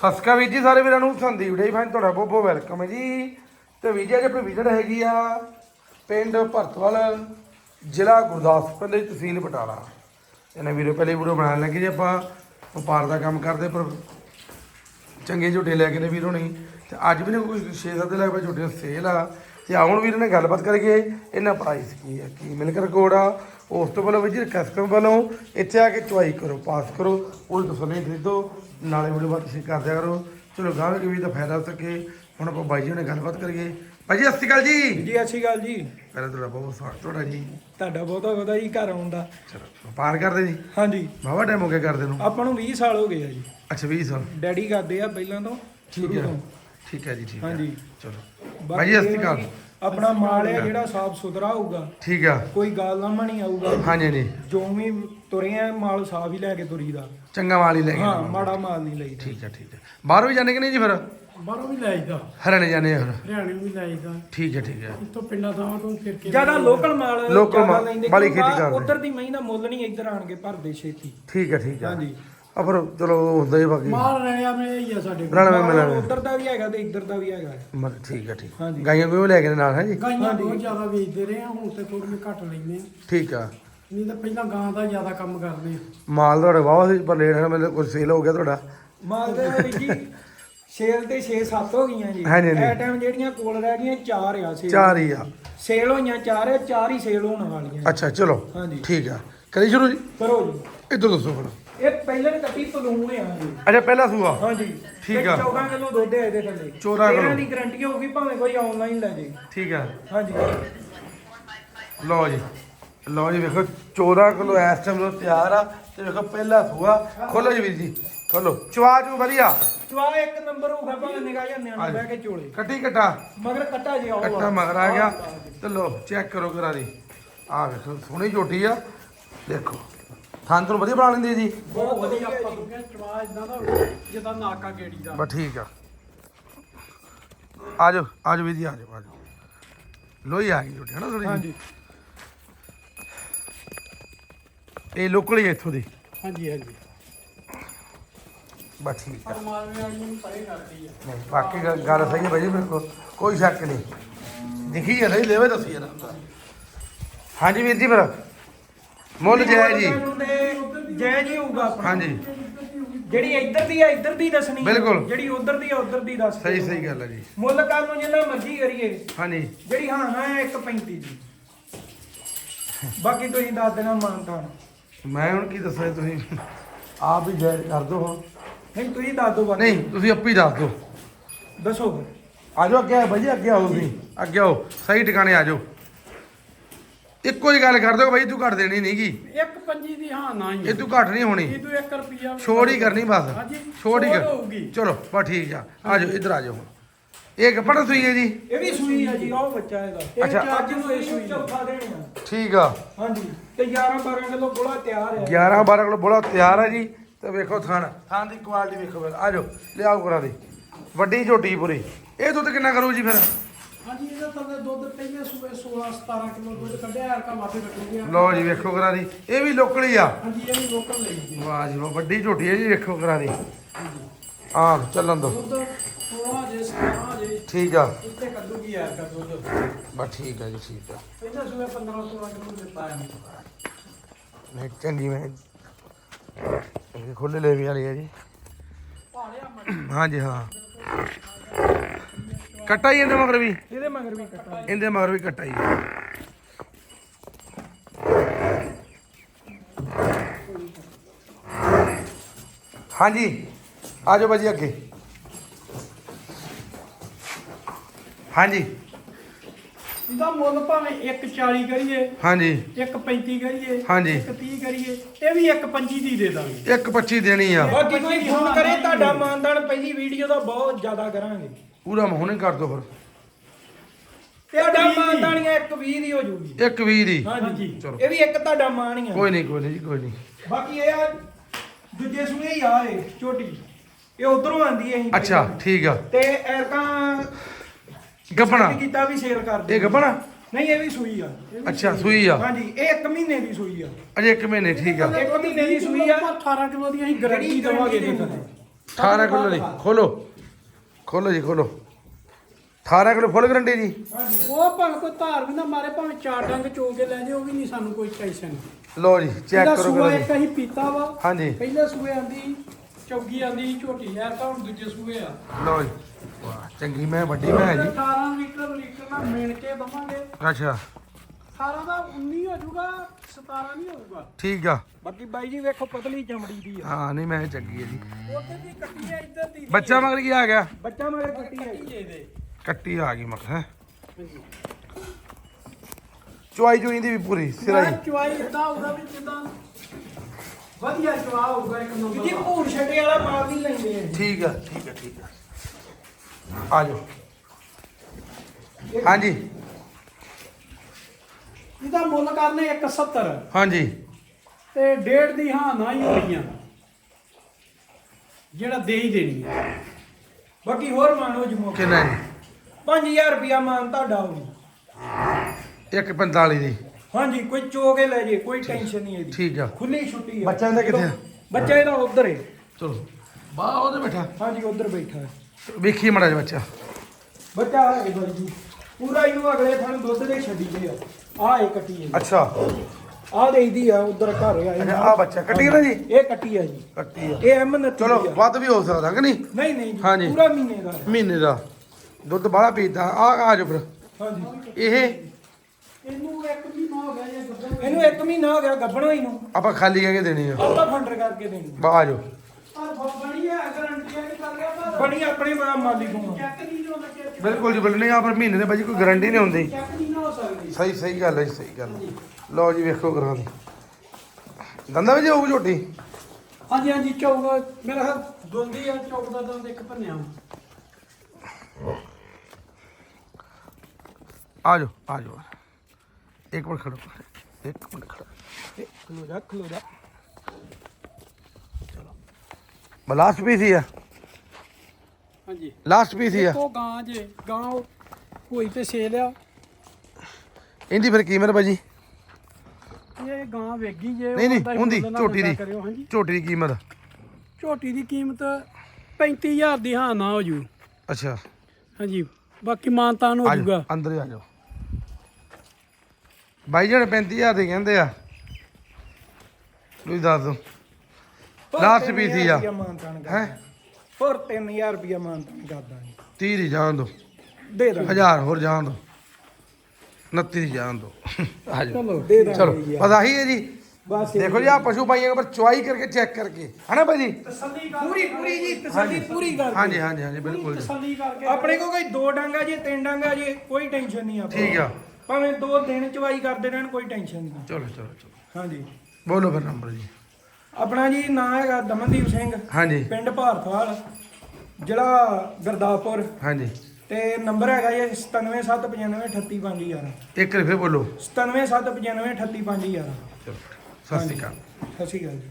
ਸਤਿ ਸ਼੍ਰੀ ਅਕਾਲ ਵੀਰ ਜੀ, ਸਾਰੇ ਵੀਰਾਂ ਨੂੰ ਸੰਦੀਪ ਡੇ ਫਾਈਨ ਤੁਹਾਡਾ ਬਹੁਤ ਬਹੁਤ ਵੈਲਕਮ ਹੈ ਜੀ। ਤੇ ਵੀਰ ਜੀ, ਅੱਜ ਆਪਣੀ ਵਿਜ਼ਿਟ ਹੈਗੀ ਆ ਪਿੰਡ ਭਰਤਵਾਲ, ਜ਼ਿਲ੍ਹਾ ਗੁਰਦਾਸਪੁਰ ਦੇ ਤਹਿਸੀਲ ਬਟਾਲਾ। ਇਹਨੇ ਵੀਰੋ ਪਹਿਲੇ ਵੀਡੀਓ ਬਣਾਉਣ ਲੱਗੇ ਜੀ ਆਪਾਂ, ਵਪਾਰ ਦਾ ਕੰਮ ਕਰਦੇ ਪਰ ਚੰਗੇ ਝੋਟੇ ਲੈ ਕੇ ਨੇ ਵੀਰੋ ਨਹੀਂ ਤੇ ਅੱਜ ਵੀ ਨੇ ਕੋਈ 6-7 ਲੱਖ ਰੁਪਏ ਝੋਟੇ ਸੇਲ ਆ। ਤੇ ਆਉਣ ਵੀਰ ਨੇ ਗੱਲਬਾਤ ਕਰਕੇ ਇਹਨਾਂ ਪ੍ਰਾਈਸ ਕੀ ਹੈ ਕੀ ਮਿਲਕ ਰਿਕਾਰਡ ਆ ਉਸ ਤੋਂ ਪਹਿਲਾਂ ਵੀਰ ਕਸਟਮਰ ਵੱਲੋਂ ਇੱਥੇ ਆ ਕੇ ਚੁਆਈ ਕਰੋ ਪਾਸ ਕਰੋ ਉਹ ਤਸੱਲੀ ਖਰੀਦੋ ਨਾਲੇ ਵੀਡੀਓ ਬਾਤ ਤੁਸੀਂ ਕਰਦਿਆ ਕਰੋ। ਚਲੋ ਗਾਹਕ ਵੀ ਤਾਂ ਫਾਇਦਾ ਹੋ ਸਕੇ ਹੁਣ ਆਪਾਂ ਬਾਈ ਜੀ ਨਾਲ ਗੱਲਬਾਤ ਕਰੀਏ। ਭਾਈ ਜੀ ਸਤਿ ਸ਼੍ਰੀ ਅਕਾਲ ਜੀ। ਜੀ ਅੱਛੀ ਗੱਲ ਜੀ। ਪਹਿਲਾਂ ਤੁਹਾਡਾ ਬਹੁਤ ਸਵਾਗਤ ਤੁਹਾਡਾ ਜੀ। ਤੁਹਾਡਾ ਬਹੁਤਾ ਬਹੁਤਾ ਜੀ ਘਰ ਆਉਣ ਦਾ। ਚਲੋ ਵਪਾਰ ਕਰਦੇ ਜੀ? ਹਾਂਜੀ। ਬਾਵਾ ਟਾਈਮ ਹੋ ਗਿਆ ਕਰਦੇ ਨੂੰ। ਆਪਾਂ ਨੂੰ 20 ਸਾਲ ਹੋ ਗਏ ਆ ਜੀ। ਅੱਛਾ 20 ਸਾਲ। ਡੈਡੀ ਕਰਦੇ ਆ ਪਹਿਲਾਂ ਤੋਂ ਠੀਕ ਹੈ। ਠੀਕ ਹੈ ਜੀ ਠੀਕ ਹੈ। ਹਾਂਜੀ। ਚਲੋ। ਬਾਕੀ ਭਾਈ ਜੀ ਸਤਿ ਸ਼੍ਰੀ ਅਕਾਲ। ਆਪਣਾ ਮਾਲ ਹੈ ਜਿਹੜਾ ਸਾਫ਼ ਸੁਥਰਾ ਹੋਊਗਾ। ਠੀਕ ਆ। ਕੋਈ ਗੱਲ ਨਾ ਨਹੀਂ ਆਊਗਾ। ਹਾਂਜੀ ਹਾਂਜੀ। ਜੋ ਵੀ ਤੁਰੇ ਆ ਮਾਲ ਸਾਫ਼ ਹੀ ਲੈ ਕੇ ਤੁਰੀ ਦਾ ਚੰਗਾ ਮਾਲ ਹੀ ਲੈ ਕੇ ਹਾਂ। ਮਾੜਾ ਮਾਲ ਨਹੀਂ ਲਈਦਾ। ਠੀਕ ਹੈ ਠੀਕ ਹੈ ਬਾਹਰੋਂ ਵੀ ਜਾਣੇ ਕਿ ਨਹੀਂ ਜੀ ਫਿਰ? ਬਾਹਰੋਂ ਵੀ ਲਾਈਦਾ ਹਰਿਆਣੇ ਜਾਣੇ ਆ ਫਿਰ? ਹਰਿਆਣੇ ਵੀ ਲਾਈਦਾ ਠੀਕ ਹੈ ਠੀਕ ਹੈ ਇੱਥੋਂ ਪਿੰਡਾਂ ਥਾਵਾਂ ਤੋਂ ਫਿਰ ਕੇ ਜ਼ਿਆਦਾ ਲੋਕਲ ਮਾਲ Local ਜ਼ਿਆਦਾ ਮਾਲ, ਲੈਂਦੇ ਬਾਹਲੀ ਖੇਤੀ ਕਰਦੇ। ਉਧਰ ਦੀ ਮਹੀਂ ਦਾ ਮੁੱਲ ਨਹੀਂ ਇੱਧਰ ਆਣ ਕੇ ਭਰਦੇ ਛੇਤੀ। ਠੀਕ ਹੈ ਠੀਕ ਹੈ ਹਾਂਜੀ। ਆ ਫਿਰ ਚਲੋ ਹੁੰਦਾ ਹੀ ਬਾਕੀ। ਮਾਲ ਰਹਿਆ ਮੈਂ ਹੀ ਆ ਸਾਡੇ ਕੋਲ। ਮੈਂ ਮਿਲਾਂ ਉਧਰ ਦਾ ਵੀ ਹੈਗਾ ਤੇ ਇੱਧਰ ਦਾ ਵੀ ਹੈਗਾ। ਮਰ ਠੀਕ ਹੈ ਠੀਕ ਹਾਂਜੀ। ਗਾਈਆਂ ਕੋਈ ਲੈ ਕੇ ਨਾਲ ਹੈ ਜੀ? ਗਾਈਆਂ ਬਹੁਤ ਜ਼ਿਆਦਾ ਵੇਚਦੇ ਰਹੇ ਆ ਹੁਣ ਤੇ ਥੋੜੀਆਂ ਘੱਟ ਲੈਂਦੇ ਆ। ਠੀਕ ਆ। ਨਹੀਂ ਤਾਂ ਪਹਿਲਾਂ ਗਾਂ ਦਾ ਜ਼ਿਆਦਾ ਕੰਮ ਕਰਦੇ ਆ। ਮਾਲ ਤੁਹਾਡੇ ਵਾਵਾ ਸੀ ਪਰ ਲੇਟ ਹੈ ਮਤਲਬ ਕੁਝ ਸੇਲ ਹੋ ਗਿਆ ਤੁਹਾਡਾ। ਮਾਲ ਦੇ ਵਿੱਚ ਜੀ ਸੇਲ ਤੇ 6-7 ਹੋ ਗਈਆਂ ਜੀ। ਹਾਂਜੀ, ਟਾਈਮ ਜਿਹੜੀਆਂ ਕੋਲ ਰਹਿ ਗਈਆਂ 4 ਆ ਸੇਲ ਚਾਰ ਹੀ ਆ। ਸੇਲ ਹੋਈਆਂ 4 ਆ 4 ਹੀ ਸੇਲ ਹੋਣ ਵਾਲੀਆਂ। ਅੱਛਾ ਚਲੋ। ਹਾਂਜੀ। ਠੀਕ ਆ। ਕਰੀ ਸ਼ੁਰੂ ਜੀ? ਕਰੋ ਜੀ। ਇੱਧਰ ਦੱਸੋ ਫਿਰ। ਇਹ ਪਹਿਲਾਂ ਨੇ ਕੱਟੀ ਪਲੂਣ ਆ। ਜੀ ਅੱਛਾ ਪਹਿਲਾ ਸੂਆ? ਹਾਂਜੀ। ਠੀਕ ਆ। 14 ਕਿਲੋ ਦੁੱਧ ਹੈ ਇਹਦੇ ਥੱਲੇ। 14 ਕਿਲੋ। ਇਹਨਾਂ ਦੀ ਗਾਰੰਟੀ ਹੋਊਗੀ ਭਾਵੇਂ ਕੋਈ ਆਨਲਾਈਨ ਲੈ ਜੇ। ਠੀਕ ਆ। ਹਾਂਜੀ। ਲਓ ਜੀ। ਲਓ ਜੀ ਵੇਖੋ 14 ਕਿਲੋ ਇਸ ਟਾਈਮ ਨੂੰ ਤਿਆਰ ਆ ਤੇ ਵੇਖੋ ਪਹਿਲਾ ਸੂਆ। ਖੋਲੋ ਜੀ ਵੀਰ ਜੀ ਖੋਲੋ। ਚਵਾ ਚੂ ਵਧੀਆ। ਚਵਾ ਇੱਕ ਨੰਬਰ ਹੋਊਗਾ ਭਾਵੇਂ ਨਿਗਾਹ ਜਾਂ ਨਿਆਣਾ ਬਹਿ ਕੇ ਚੋਲੇ। ਕੱਟੀ ਕਟਾ ਮਗਰ ਕੱਟਾ ਜੀ ਆਓ ਕੱਟਾ ਮਗਰ ਆ ਗਿਆ। ਤੇ ਲੋ ਚੈੱਕ ਕਰੋ ਕਰਾ ਦੀ ਆ ਵੇਖੋ ਸੋਹਣੀ ਝੋਟੀ ਆ। ਦੇਖੋ। ਥਾਂ ਤੋਂ ਵਧੀਆ ਬਣਾ ਲੈਂਦੀ ਜੀ। ਬਹੁਤ ਵਧੀਆ ਪੱਕੀਆਂ ਚਵਾ ਇਦਾਂ ਦਾ ਜਿੱਦਾਂ ਨਾਕਾ ਗੇੜੀ ਦਾ। ਬਸ ਠੀਕ ਆ। ਆ ਜਾਓ ਆ ਜਾਓ ਵੀਰ ਜੀ ਆ ਜਾਓ ਲੋਈ ਆ ਗਈ ਝੋਟੀ ਹੈ ਨਾ ਥੋੜੀ ਹਾਂਜੀ। ਇਹ ਲੋਕਲ ਹੀ ਇੱਥੋਂ ਦੀ। ਹਾਂਜੀ ਹਾਂਜੀ। ਬਸ ਠੀਕ ਆ। ਪਰ ਮਾਲਵੇ ਵਾਲੀ ਨੂੰ ਪਰੇ ਕਰਦੀ ਆ। ਨਹੀਂ ਬਾਕੀ ਗੱਲ- ਗੱਲ ਸਹੀ ਹੈ ਭਾਈ ਜੀ ਮੇਰੇ ਕੋਲ ਕੋਈ ਸ਼ੱਕ ਨਹੀਂ। ਦਿਖੀ ਹੈ ਨਹੀਂ ਲੈਵੇ ਦੱਸੀ ਹੈ ਹਾਂਜੀ ਵੀਰ ਜੀ ਫਿਰ। ਮੁੱਲ ਜੈ ਜੀ। ਜੈ ਜੀ ਹੋਊਗਾ ਆਪਣਾ। ਹਾਂਜੀ। ਜਿਹੜੀ ਇੱਧਰ ਦੀ ਆ ਇੱਧਰ ਦੀ ਦੱਸਣੀ। ਬਿਲਕੁਲ। ਜਿਹੜੀ ਉੱਧਰ ਦੀ ਆ ਉੱਧਰ ਦੀ ਦੱਸ ਸਹੀ। ਸਹੀ ਗੱਲ ਹੈ ਜੀ। ਮੁੱਲ ਕਰਨ ਨੂੰ ਜਿੰਨਾ ਮਰਜ਼ੀ ਕਰੀਏ। ਹਾਂਜੀ। ਜਿਹੜੀ ਹਾਂ ਹਾਂ 1.35 ਦੀ ਬਾਕੀ ਤੁਸੀਂ ਦੱਸ ਦੇਣਾ ਮਾਨਤਾ ਮੈਂ ਹੁਣ ਕੀ ਦੱਸਾਂ ਤੁਸੀਂ? ਆਪ ਹੀ ਜਾਇਜ਼ ਕਰ ਦਿਓ ਹੁਣ। ਨਹੀਂ ਤੁਸੀਂ ਦੱਸ ਦਿਓ ਬਾਕੀ। ਨਹੀਂ ਤੁਸੀਂ ਆਪੇ ਹੀ ਦੱਸ ਦਿਓ। ਦੱਸੋ ਆ ਜਾਓ ਅੱਗੇ ਆਓ ਭਾਈ ਜੀ ਅੱਗੇ ਆਓ ਤੁਸੀਂ। ਅੱਗੇ ਆਓ ਸਹੀ ਟਿਕਾਣੇ ਆ ਜਾਓ। ਇੱਕੋ ਹੀ ਗੱਲ ਕਰ ਦਿਓ ਭਾਈ ਤੂੰ ਘੱਟ ਦੇਣੀ ਨਹੀਂਗੀ ਇੱਕ ਪੰਜੀ ਦੀ ਹਾਂ ਨਾ ਹੀ ਇਹ ਤੂੰ ਘੱਟ ਨਹੀਂ ਹੋਣੀ। ਇਹ ਤੂੰ 1 ਰੁਪਿਆ ਛੋੜ ਹੀ ਕਰਨੀ ਬਸ। ਹਾਂਜੀ, ਛੋੜ ਹੀ ਕਰ। ਚਲੋ ਬਸ ਠੀਕ ਆ। ਆ ਜਾਓ ਇੱਧਰ ਆ ਜਾਓ ਹੁਣ। ਇਹ ਕੱਪੜਾ ਸੂਈ ਹੈ ਜੀ? ਇਹ ਵੀ ਸੂਈ ਆ ਜੀ ਉਹ ਬੱਚਾ ਇਹਦਾ। ਇਹ ਅੱਛਾ। ਚਾਰ ਨੂੰ ਇਹ ਸੂਈ ਚੌਥਾ ਦੇਣਾ ਠੀਕ ਆ। ਹਾਂਜੀ ਤੇ 11 12 ਕਿਲੋ ਗੋਲਾ ਤਿਆਰ ਹੈ 11 12 ਕਿਲੋ ਬੋਲਾ ਤਿਆਰ ਹੈ ਜੀ। ਤੇ ਵੇਖੋ ਥਣ। ਥਣ ਦੀ ਕੁਆਲਿਟੀ ਵੇਖੋ ਫਿਰ। ਆ ਜਾਓ ਲਿਆਓ ਕਰਾ ਦੀ। ਵੱਡੀ ਝੋਟੀ ਪੂਰੀ। ਇਹ ਦੁੱਧ ਕਿੰਨਾ ਕਰੂ ਜੀ ਫਿਰ? ਹਾਂਜੀ ਇਹਦਾ ਤਾਂ ਦੁੱਧ ਪਹਿਲੇ ਸੂਏ 16 17 ਕਿਲੋ ਦੁੱਧ ਕੱਢਿਆ ਯਾਰ ਕਾ ਮਾਫੀ ਕੱਟੂਗੇ ਲਓ ਜੀ ਵੇਖੋ ਕਰਾ ਦੀ ਇਹ ਵੀ ਲੋਕਲ ਹੀ ਆ। ਹਾਂਜੀ ਇਹ ਵੀ ਲੋਕਲ ਲਈ ਜੀ। ਵਾਹ ਜੀ ਵਾਹ ਵੱਡੀ ਝੋਟੀ ਹੈ ਜੀ ਵੇਖੋ ਕਰਾ ਦੀ ਆ ਚੱਲਣ ਦੋ। ਦੁੱਧ 16 ਜੇ 17 ਜੇ ਠੀਕ ਆ। ਇੱਥੇ ਕੱਢੂਗੀ ਯਾਰ ਕਾ ਦੁੱਧ। ਬਸ ਠੀਕ ਆ ਜੀ ਠੀਕ ਆ। ਪਹਿਲੇ ਸੂਏ 15 16 ਕਿਲੋ ਦਿੱਤਾ ਹੈ ਨਹੀਂ ਚੰਗੀ ਮੈਂ ਇਹ ਖੁੱਲੇ ਲੈ ਵੀ ਵਾਲੀ ਹੈ ਜੀ। ਹਾਂਜੀ ਹਾਂ। ਕੱਟਾ ਹੀ ਇਹਦੇ ਮਗਰ ਵੀ? ਇਹਦੇ ਮਗਰ ਵੀ ਕੱਟਾ ਇਹਦੇ ਮਗਰ ਵੀ ਕੱਟਾ ਹੀ। ਹਾਂਜੀ ਆ ਜਾਓ ਬਾਜੀ ਅੱਗੇ। ਹਾਂਜੀ। ਇਹਦਾ ਮੁੱਲ ਭਾਵੇਂ 140 ਕਰੀਏ ਹਾਂਜੀ। 135 ਕਰੀਏ ਹਾਂਜੀ। 130 ਕਰੀਏ ਇਹ ਵੀ 125 ਦੀ ਦੇ ਦਾਂਗੇ। ਇੱਕ 25 ਦੇਣੀ ਆ। ਬਾਕੀ ਕੋਈ ਫੋਨ ਕਰੇ ਤੁਹਾਡਾ ਮਾਨਦਾਨ ਪਹਿਲੀ ਵੀਡੀਓ ਦਾ ਬਹੁਤ ਜ਼ਿਆਦਾ ਕਰਾਂਗੇ। ਪੂਰਾ ਮੋਹਣੇ ਕਰ ਦੋ ਫਿਰ। ਤੁਹਾਡਾ ਵੀਹ ਦੀ। ਮਾਨਦਾਨੀਆਂ ਇੱਕ 20 ਦੀ ਹੋ ਜੂਗੀ। ਇੱਕ 20 ਦੀ। ਹਾਂਜੀ। ਚਲੋ। ਇਹ ਵੀ ਇੱਕ ਤੁਹਾਡਾ ਮਾਨ ਹੀ ਆ ਕੋਈ ਨਹੀਂ ਕੋਈ ਨਹੀਂ ਜੀ ਕੋਈ ਨਹੀਂ। ਬਾਕੀ ਇਹ ਆ ਦੂਜੇ ਸੂਏ ਹੀ ਆ ਇਹ ਛੋਟੀ ਇਹ ਉਧਰੋਂ ਆਂਦੀ ਹੈ ਅੱਛਾ ਠੀਕ ਆ। ਤੇ ਐਰਕਾਂ ਗੱਪਣਾ ਕੀਤਾ ਵੀ ਸੇਲ ਕਰਦੇ ਇਹ ਗੱਪਣਾ ਨਹੀਂ ਇਹ ਵੀ ਸੂਈ ਆ। ਇਹ ਵੀ ਅੱਛਾ ਸੂਈ ਆ। ਹਾਂਜੀ ਇਹ ਇੱਕ ਮਹੀਨੇ ਦੀ ਸੂਈ ਆ। ਅਜੇ ਇੱਕ ਮਹੀਨੇ ਠੀਕ ਆ। ਇੱਕ ਮਹੀਨੇ ਦੀ ਸੂਈ ਆ। 18 ਕਿਲੋ ਦੀ ਅਸੀਂ ਗਾਰੰਟੀ ਦੇਵਾਂਗੇ ਇਹਦੇ ਥੱਲੇ 18 ਕਿਲੋ ਜੀ ਖੋਲੋ। ਖੋਲੋ ਜੀ ਖੋਲੋ। 18 ਕਿਲੋ ਫੁੱਲ ਗਰੰਟੀ ਜੀ। ਉਹ ਭਾਵੇਂ ਕੋਈ ਧਾਰ ਵੀ ਨਾ ਮਾਰੇ ਭਾਵੇਂ ਚਾਰ ਡੰਗ ਚੋ ਕੇ ਲੈ ਜੇ ਉਹ ਵੀ ਨਹੀਂ ਸਾਨੂੰ ਕੋਈ ਟੈਨਸ਼ਨ ਲਓ ਜੀ ਚੈੱਕ ਕਰੋ ਕਰੋ ਇੱਕ ਜੀ ਅਸੀਂ ਪੀਤਾ ਵਾ। ਹਾਂਜੀ। ਪਹਿਲੇ ਸੂਏ ਆਂਦੀ ਚੌਗੀ ਆਂਦੀ ਝੋਟੀ ਯਾਰ ਤਾਂ ਹੁਣ ਦੂਜੇ ਸੂਏ ਆ। ਲਓ ਜੀ। ਵਾਹ ਚੰਗੀ ਮੈਂ ਵੱਡੀ ਮੈਂ ਜੀ। 18 ਲੀਟਰ ਲੀਟਰ ਨਾਲ ਮਿਣ ਕੇ ਦਵਾਂਗੇ। ਅੱਛਾ। 18 ਦਾ 19 ਹੋ ਜਾਊਗਾ 17 ਨਹੀਂ ਹੋਊਗਾ। ਠੀਕ ਆ। ਬਾਕੀ ਬਾਈ ਜੀ ਵੇਖੋ ਪਤਲੀ ਚਮੜੀ ਦੀ ਆ। ਹਾਂ ਨਹੀਂ ਮੈਂ ਚੰਗੀ ਹੈ ਜੀ। ਉੱਥੇ ਦੀ ਕੱਟੀ ਹੈ ਇੱਧਰ ਦੀ ਬੱਚਾ ਮਗਰ ਕੀ ਆ ਗਿਆ? ਬੱਚਾ ਮਗਰ ਕੱਟੀ ਹੈ ਕੱਟੀ ਇਹਦੇ ਕੱਟੀ ਆ ਗਈ ਮਗਰ ਹੈ। ਚੁਆਈ ਚੁਈ ਦੀ ਵੀ ਪੂਰੀ ਸਿਰਾ ਮੈਂ ਹੀ ਚੁਆਈ ਇਦਾਂ ਉਹਦਾ ਵੀ ਜਿੱਦਾਂ ਵਧੀਆ ਚੁਆ ਹੋਊਗਾ ਇੱਕ ਜੀ ਨੰਬਰ ਭੂਰ ਛੱਡੇ ਵਾਲਾ ਮਾਲ ਨਹੀਂ ਲੈਂਦੇ ਆ ਠੀਕ ਆ ਠੀਕ ਆ ਠੀਕ ਆ। ਆ ਜਾਓ। ਹਾਂਜੀ। ਇਹਦਾ ਮੁੱਲ ਕਰਨੇ 170 ਹਾਂਜੀ। ਤੇ ਡੇਢ ਦੀ ਹਾਂ ਨਾ ਹੀ ਹੋਈਆਂ ਜਿਹੜਾ ਦੇ ਹੀ ਦੇਣੀ ਹੈ ਬਾਕੀ ਹੋਰ ਮਾਨੋ ਜਮੋ ਕਿੰਨਾ ਜੀ 5000 ਰੁਪਿਆ ਮਾਨ ਤੁਹਾਡਾ ਹੋਊ 145 ਦੀ। ਹਾਂਜੀ ਕੋਈ ਚੋ ਕੇ ਲੈ ਜੇ ਕੋਈ ਟੈਨਸ਼ਨ ਨਹੀਂ ਇਹਦੀ। ਠੀਕ ਆ। ਖੁੱਲੀ ਛੁੱਟੀ ਆ। ਬੱਚਾ ਇਹਦਾ ਕਿੱਥੇ ਆ? ਬੱਚਾ ਇਹਦਾ ਉਧਰ ਹੈ ਚਲੋ। ਬਾਹ ਉਹਦੇ ਬੈਠਾ। ਹਾਂਜੀ ਉਧਰ ਬੈਠਾ। ਹੈ ਵੇਖੀ ਮੜਾ ਬੱਚਾ। ਬੱਚਾ ਹੈ ਬਾਈ ਜੀ। ਪੂਰਾ ਇਹਨੂੰ ਅਗਲੇ ਥਣ ਦੁੱਧ ਦੇ ਛੱਡੀ ਦੇ ਆ। ਆ ਇਹ ਕੱਟੀ ਹੈ ਅੱਛਾ। ਆ ਦੇਈਦੀ ਆ ਉਧਰ ਘਰ ਆ ਅੱਛਾ ਆ ਬੱਚਾ ਕੱਟੀ ਨਾ ਜੀ? ਇਹ ਕੱਟੀ ਆ ਜੀ। ਕੱਟੀ ਆ। ਇਹ ਐਮ ਨਤੀ ਚਲੋ ਆ। ਵੱਧ ਵੀ ਹੋ ਸਕਦਾ ਕਿ ਨਹੀਂ? ਨਹੀਂ ਨਹੀਂ ਜੀ, ਹਾਂਜੀ। ਪੂਰਾ ਮਹੀਨੇ ਦਾ ਹੈ। ਮਹੀਨੇ ਦਾ। ਦੁੱਧ ਬਾਹਲਾ ਪੀਦਾ ਆ ਆ ਜਾਓ ਫਿਰ। ਹਾਂਜੀ। ਇਹ? ਇਹਨੂੰ ਇੱਕ ਵੀ ਨਾ ਹੋ ਗਿਆ ਜੇ ਗੱਬਰ ਇਹਨੂੰ ਇੱਕ ਮਹੀਨਾ ਹੋ ਗਿਆ ਗੱਭਣੋ ਹੀ ਨੂੰ। ਆਪਾਂ ਖਾਲੀ ਕਰਕੇ ਦੇਣੀ ਆ। ਆਪਾਂ ਫੰਡਰ ਕਰਕੇ ਦੇਣੀ। ਬਾ ਆ ਜਾਓ। ਪਰ ਬਣੀ ਹੈ ਗਰੰਟੀ ਹੈ ਕਿ ਕਰ ਪਰ ਬਣੀ ਆਪਣੇ ਬੜਾ ਮਾਲਿਕ ਨੂੰ ਚੈੱਕ ਨਹੀਂ ਜੋ ਬਿਲਕੁਲ ਜੀ ਬਿਲਕੁਲ ਨਹੀਂ ਆ ਪਰ ਮਹੀਨੇ ਦੇ ਭਾਜੀ ਕੋਈ ਗਾਰੰਟੀ ਨਹੀਂ ਹੁੰਦੀ। ਚੈੱਕ ਨਹੀਂ ਨਾ ਹੋ ਸਕਦੀ ਸਹੀ ਸਹੀ ਗੱਲ ਹੈ ਜੀ ਸਹੀ ਗੱਲ ਹੈ। ਲਓ ਜੀ ਵੇਖੋ ਕਰਾਂ ਦੀ। ਦੰਦਾ ਵੀ ਜਾਊ ਝੋਟੀ? ਹਾਂਜੀ ਹਾਂਜੀ ਚੌਕ ਮੇਰਾ ਖਿਆਲ ਦੋਂਦੀ ਆ ਚੌਕ ਦਾ ਦੰਦ ਇੱਕ ਭੰਨਿਆ ਆ ਜਾਓ ਆ ਜਾਓ। ਇੱਕ ਮਿੰਟ ਖੜੋ ਇੱਕ ਮਿੰਟ ਖੜੋ। ਖਲੋ ਜਾ ਖਲੋ ਜਾ। ਲਾਸਟ ਪੀਸ ਹੀ ਆ। ਹਾਂਜੀ। ਲਾਸਟ ਪੀਸ ਹੀ ਆ। ਉਹ ਗਾਂ ਜੇ ਗਾਂ ਉਹ ਹੋਈ ਤੇ ਸੇਲ ਆ। ਇਹਦੀ ਫਿਰ ਕੀਮਤ ਭਾਜੀ ਇਹ ਗਾਂ ਵੇਗੀ ਜੇ ਨਹੀਂ ਨਹੀਂ ਹੀ ਹੁੰਦੀ ਨਾ ਝੋਟੀ ਦੀ। ਝੋਟੀ ਦੀ ਕੀਮਤ। ਝੋਟੀ ਦੀ ਕੀਮਤ 35000 ਦੀ ਹਾਂ ਨਾ ਹੋ ਜੂ। ਅੱਛਾ। ਹਾਂਜੀ ਬਾਕੀ ਮਾਨਤਾਨ ਹੋ ਆ ਜੂਗਾ। ਅੰਦਰ ਹੀ ਆ ਜਾਓ। ਬਾਈ ਜਿਹੜੇ 35000 ਦੇ ਕਹਿੰਦੇ ਆ ਤੁਸੀਂ ਦੱਸ Last ਤਿੰਨ piece ਹੀ ਆ। ਹੈਂ? ਹੋਰ 3000 ਰੁਪਿਆ ਮਾਨਤਾਨ ਕਰਦਾ 30 ਦੀ ਜਾਣ ਦੋ। ਦੇ ਦਾਂ ਹਜ਼ਾਰ ਹੋਰ ਜਾਣ ਦੋ। 29 ਦੀ ਜਾਣ ਦੋ। ਆ ਜਾਓ ਚਲੋ ਦੇ ਦਾਂ ਚਲੋ ਬਸ ਆਹੀ ਹੈ ਜੀ। ਬਸ ਇਹ- ਦੇਖੋ ਜੀ ਆ ਪਸ਼ੂ ਪਾਈਆਂ ਪਰ ਚੁਆਈ ਕਰਕੇ ਚੈੱਕ ਕਰਕੇ। ਹਨਾ ਭਾਜੀ ਤਸੱਲੀ ਪੂਰੀ ਪੂਰੀ ਜੀ ਤਸੱਲੀ ਪੂਰੀ ਕਰ ਹਾਂਜੀ ਹਾਂਜੀ ਹਾਂਜੀ ਬਿਲਕੁਲ ਜੀ। ਤਸੱਲੀ ਕਰਕੇ। ਆਪਣੇ ਕੋਲ ਕੋਈ ਦੋ ਡਾਂਗਾ ਜੇ ਤਿੰਨ ਡਾਂਗਾ ਜੇ ਕੋਈ ਟੈਨਸ਼ਨ ਨਹੀਂ ਆਪਾਂ ਠੀਕ ਆ। ਭਾਵੇਂ ਦੋ ਦਿਨ ਚਵਾਈ ਕਰਦੇ ਰਹਿਣ ਕੋਈ ਟੈਨਸ਼ਨ ਨਹੀਂ। ਚਲੋ ਚਲੋ ਚਲੋ। ਹਾਂਜੀ। ਬੋਲੋ ਫਿਰ ਨੰਬਰ ਜੀ। ਆਪਣਾ ਜੀ ਨਾਂ ਹੈਗਾ ਦਮਨਦੀਪ ਸਿੰਘ। ਹਾਂਜੀ। ਪਿੰਡ ਭਾਰਤਵਾਲ ਜ਼ਿਲ੍ਹਾ ਗੁਰਦਾਸਪੁਰ। ਹਾਂਜੀ। ਤੇ ਨੰਬਰ ਹੈਗਾ ਜੀ 9775938511 ਇੱਕ ਵਾਰੀ ਫਿਰ ਬੋਲੋ। 9775938511 ਚਲੋ ਸਤਿ ਸ਼੍ਰੀ ਅਕਾਲ। ਸਤਿ ਸ਼੍ਰੀ ਅਕਾਲ ਜੀ।